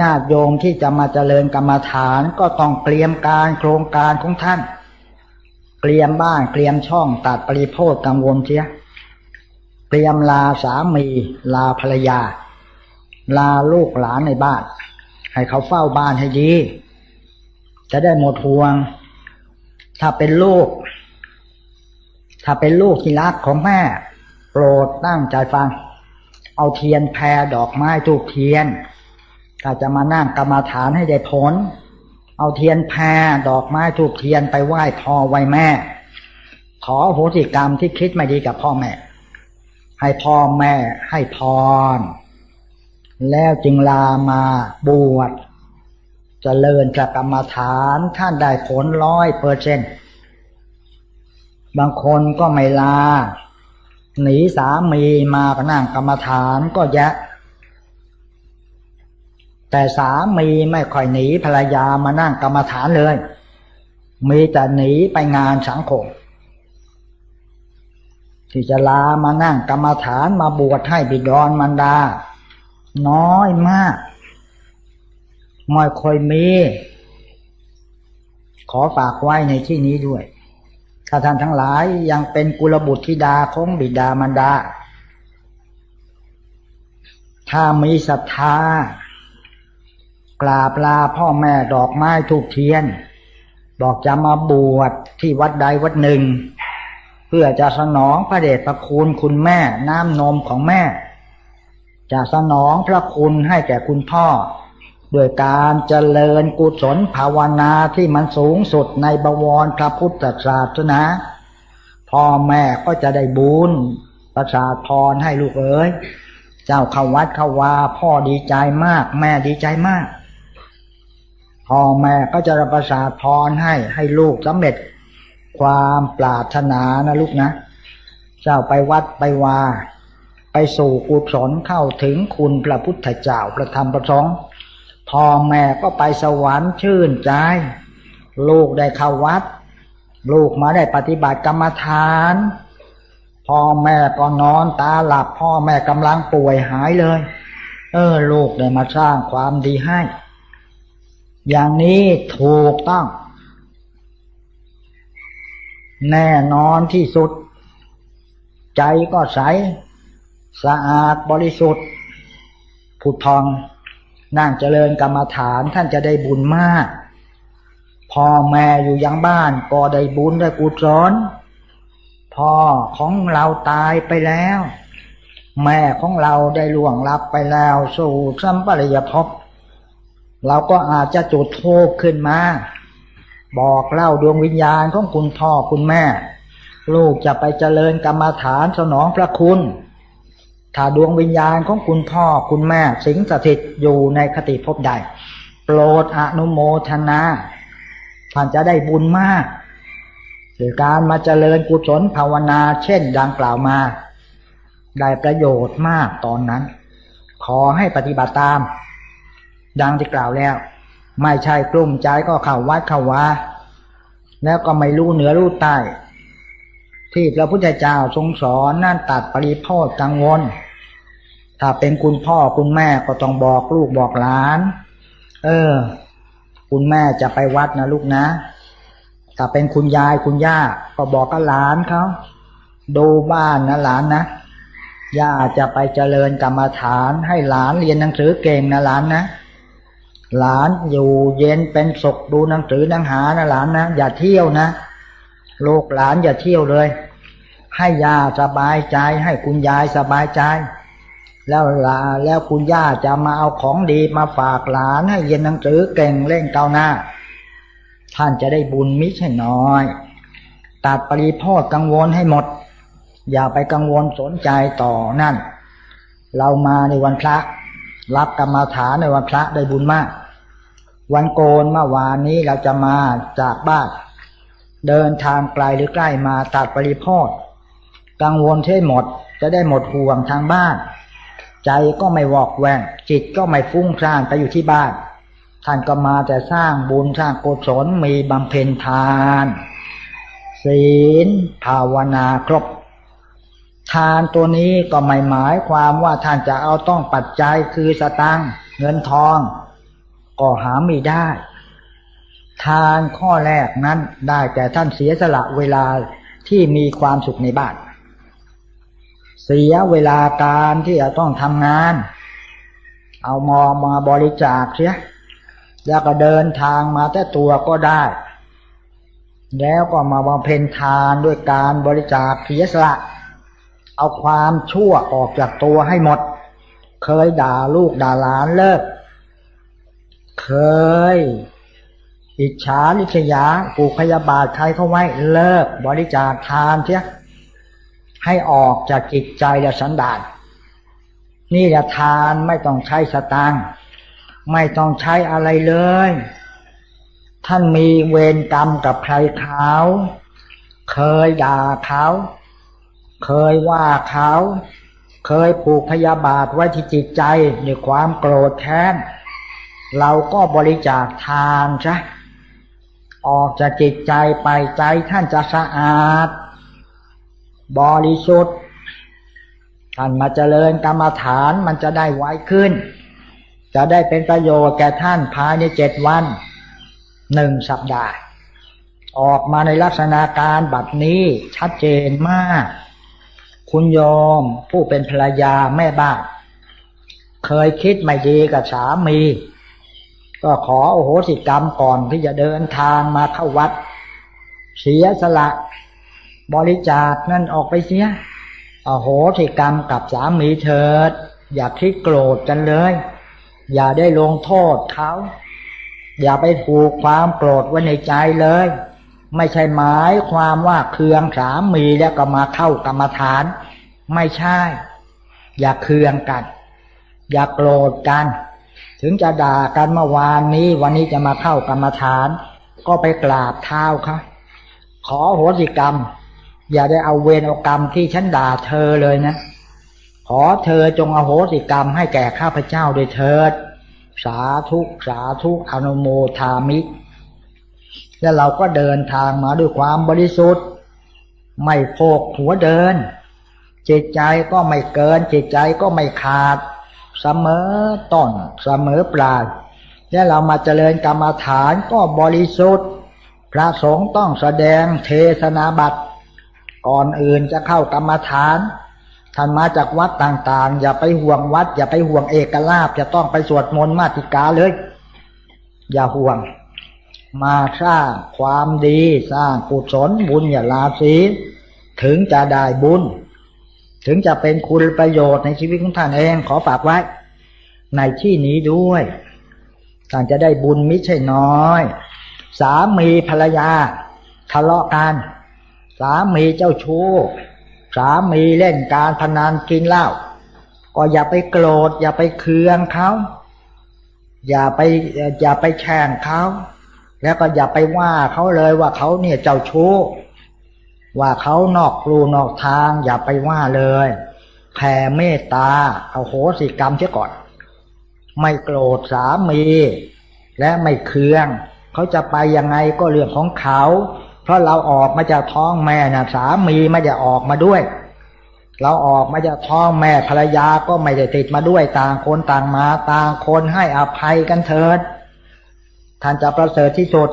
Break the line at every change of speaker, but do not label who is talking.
ญาติโยมที่จะมาเจริญกรรมฐานก็ต้องเตรียมการโครงการของท่าน เตรียมบ้านเตรียมช่องตัดปริโภคกังวลเชีย เตรียมลาสามีลาภรรยา ลาลูกหลานในบ้าน ให้เขาเฝ้าบ้านให้ดี จะได้หมดห่วง ถ้าเป็นลูก ถ้าเป็นลูกที่รักของแม่ โปรดตั้งใจฟัง เอาเทียนแพรดอกไม้ทูกเทียน ถ้าจะมานั่งกรรมาฐานให้ได้ผล เอาเทียนแพรดอกไม้ทูกเทียนไปไหว้พ่อไหว้แม่ ขอโหสิกรรมที่คิดไม่ดีกับพ่อแม่ ให้พ่อแม่ให้พร แล้วจึงลามาบวชจเจริญจากกรรมฐานท่านได้ผลร้อยเปอร์เซนบางคนก็ไม่ลา หนีสามีมาก็นั่งกรรมฐานก็แยะ แต่สามีไม่ค่อยหนีภรรยามานั่งกรรมฐานเลย มีแต่หนีไปงานสังคม ที่จะลามานั่งกรรมฐานมาบวชให้บิดรมันดา น้อยมากไม่ค่อยมี ขอฝากไว้ในที่นี้ด้วย ถ้าท่านทั้งหลายยังเป็นกุลบุตรธิดาของบิดามารดา ถ้ามีศรัทธา กราบลาพ่อแม่ดอกไม้ทูกเทียน บอกจะมาบวชที่วัดใดวัดหนึ่ง เพื่อจะสนองพระเดชพระคุณคุณแม่น้ำนมของแม่ จะสนองพระคุณให้แก่คุณพ่อโดยการเจริญกุศลภาวนาที่มันสูงสุดในบวรพระพุทธศาสนาพ่อแม่ก็จะได้บุญประสาทพรให้ลูกเอ๋ยเจ้าเข้าวัดเข้าวาพ่อดีใจมาก แม่ดีใจมาก พ่อแม่ก็จะประสาทพรให้ให้ลูกสำเร็จความปรารถนานะลูกนะ เจ้าไปวัดไปวา ไปสู่กุศลเข้าถึงคุณพระพุทธเจ้าประธรรมประสงค์พ่อแม่ก็ไปสวรรค์ชื่นใจ ลูกได้เข้าวัด ลูกมาได้ปฏิบัติกรรมฐานพ่อแม่ก็นอนตาหลับ พ่อแม่กำลังป่วยหายเลย เออ ลูกได้มาสร้างความดีให้ อย่างนี้ถูกต้อง แน่นอนที่สุด ใจก็ใส สะอาดบริสุทธิ์ผุดทองนั่งเจริญกรรมฐานท่านจะได้บุญมาก พ่อแม่อยู่ยังบ้านก็ได้บุญได้กุศลพ่อของเราตายไปแล้ว แม่ของเราได้ล่วงลับไปแล้วสู่สัมปรายภพ เราก็อาจจะจุดโทษขึ้นมา บอกเล่าดวงวิญญาณของคุณพ่อคุณแม่ ลูกจะไปเจริญกรรมฐานสนองพระคุณ ถ้าดวงวิญญาณของคุณพ่อคุณแม่ สิงสถิตอยู่ในคติภพใด โปรดอนุโมทนาท่านจะได้บุญมากหรือการมาเจริญกุศลภาวนา เช่นดังกล่าวมา ได้ประโยชน์มากตอนนั้น ขอให้ปฏิบัติตาม ดังที่กล่าวแล้ว ไม่ใช่กลุ่มใจก็เข้าวัดเข้าวาแล้วก็ไม่รู้เหนือรู้ใต้ที่พระพุทธเจ้าทรงสอนนั่นตัดปริโภคกังวล ถ้าเป็นคุณพ่อคุณแม่ก็ต้องบอกลูกบอกหลาน เออ คุณแม่จะไปวัดนะลูกนะ ถ้าเป็นคุณยายคุณย่าก็บอกกับหลานเขาดูบ้านนะหลานนะย่าจะไปเจริญกรรมฐานให้หลานเรียนหนังสือเก่งนะหลานนะ หลานอยู่เย็นเป็นสุขดูหนังสือหนังหานะหลานนะอย่าเที่ยวนะลูกหลานอย่าเที่ยวเลย ให้ยาสบายใจ ให้คุณยายสบายใจ แล้วลาแล้วคุณย่าจะมาเอาของดีมาฝากหลานให้เรียนหนังสือเก่งเล่นเกาหน้า ท่านจะได้บุญมิใช่น้อย ตัดปริพ่อกังวลให้หมด อย่าไปกังวลสนใจต่อนั่น เรามาในวันพระ รับกรรมาฐานในวันพระได้บุญมาก วันโกนเมื่อวานนี้เราจะมาจากบ้าน เดินทางไกลหรือใกล้มาตัดปริพอดกังวลใช่หมดจะได้หมดห่วงทางบ้าน ใจก็ไม่วอกแวงจิตก็ไม่ฟุ้งซ่านไปอยู่ที่บ้าน ท่านก็มาแต่สร้างบุญสร้างกุศลมีบำเพ็ญทาน ศีลภาวนาครบ ทานตัวนี้ก็ไม่หมายความว่าท่านจะเอาต้องปัจจัยคือสตังเงินทอง ก็หาไม่ได้ ทานข้อแรกนั้นได้แต่ท่านเสียสละเวลาที่มีความสุขในบ้าน เสียเวลาการที่จะต้องทำงาน เอามอมาบริจาคเสียแล้วก็เดินทางมาแต่ตัวก็ได้ แล้วก็มาบำเพ็ญทานด้วยการบริจาคเสียสละ เอาความชั่วออกจากตัวให้หมด เคยด่าลูกด่าหลานเลิก เคย อิจฉาลิษยาปลูกพยาบาทใครเข้าไว้เลิกบริจาคทานเสียให้ออกจากจิตใจและสันดานนี่แหละทานไม่ต้องใช้สตางค์ไม่ต้องใช้อะไรเลย ท่านมีเวรกรรมกับใครเขาเคยด่าเขาเคยว่าเขา เคยผูกพยาบาทไว้ที่จิตใจด้วยความโกรธแค้น เราก็บริจาคทานใช่ออกจากจิตใจไปใจท่านจะสะอาด บริสุทธิ์ท่านมาเจริญกรรมฐานมันจะได้ไวขึ้น จะได้เป็นประโยชน์แก่ท่านภายในเจ็ดวันหนึ่งสัปดาห์ ออกมาในลักษณะการบัดนี้ชัดเจนมาก คุณโยมผู้เป็นภรรยาแม่บ้าน เคยคิดไม่ดีกับสามี ก็ขอโอโหสิกรรมก่อนที่จะเดินทางมาเข้าวัด เสียสละ บริจาคนั่นออกไปเสียโอโหสิกรรมกับสามีเถิด อย่าคิดโกรธกันเลย อย่าได้ลงโทษเขา อย่าไปผูกความโกรธไว้ในใจเลย ไม่ใช่หมายความว่าเคืองสามีแล้วก็มาเข้ากรรมฐาน ไม่ใช่ อย่าเคืองกัน อย่าโกรธกัน ถึงจะด่ากันเมื่อวานนี้ วันนี้จะมาเข้ากรรมฐาน ก็ไปกราบเท้าเขาขอโหสิกรรม อย่าได้เอาเวรเอากรรมที่ฉันด่าเธอเลยนะ ขอเธอจงอโหสิกรรมให้แก่ข้าพเจ้าโดยเถิด สาธุสาธุอนุโมทามิ แล้วเราก็เดินทางมาด้วยความบริสุทธิ์ ไม่โพกหัวเดิน จิตใจก็ไม่เกิน จิตใจก็ไม่ขาด เสมอต้นเสมอปลายแล้วเรามาเจริญกรรมฐานก็บริสุทธิ์ พระสงฆ์ต้องแสดงเทศนาบัตรก่อนอื่นจะเข้ากรรมฐานท่านมาจากวัดต่างๆ อย่าไปห่วงวัด อย่าไปห่วงเอกลาภจะต้องไปสวดมนต์มาติกาเลย อย่าห่วง มาสร้างความดีสร้างกุศลบุญอย่าลาศีถึงจะได้บุญ ถึงจะเป็นคุณประโยชน์ในชีวิตของท่านเองขอฝากไว้ ในที่นี้ด้วยท่านจะได้บุญม่ใช่น้อย สามีภรรยา ทะเลาะกัน สามีเจ้าชู้ สามีเล่นการพนันกินเหล้าก็อย่าไปโกรธ อย่าไปเคืองเขา อย่าไปอย่าไปแช่งเขา แล้วก็อย่าไปว่าเขาเลยว่าเขาเนี่ยเจ้าชู้ ว่าเขานอกรูนอกทางอย่าไปว่าเลยแผ่เมตตาเอาโหสิกรรมเสียก่อน ไม่โกรธสามี และไม่เคือง เขาจะไปยังไงก็เรื่องของเขา เพราะเราออกมาจากท้องแม่นะสามีไม่ได้ออกมาด้วย เราออกมาจากท้องแม่ภรรยาก็ไม่ได้ติดมาด้วยต่างคนต่างมาต่างคนให้อภัยกันเถิดท่านจะประเสริฐที่สุด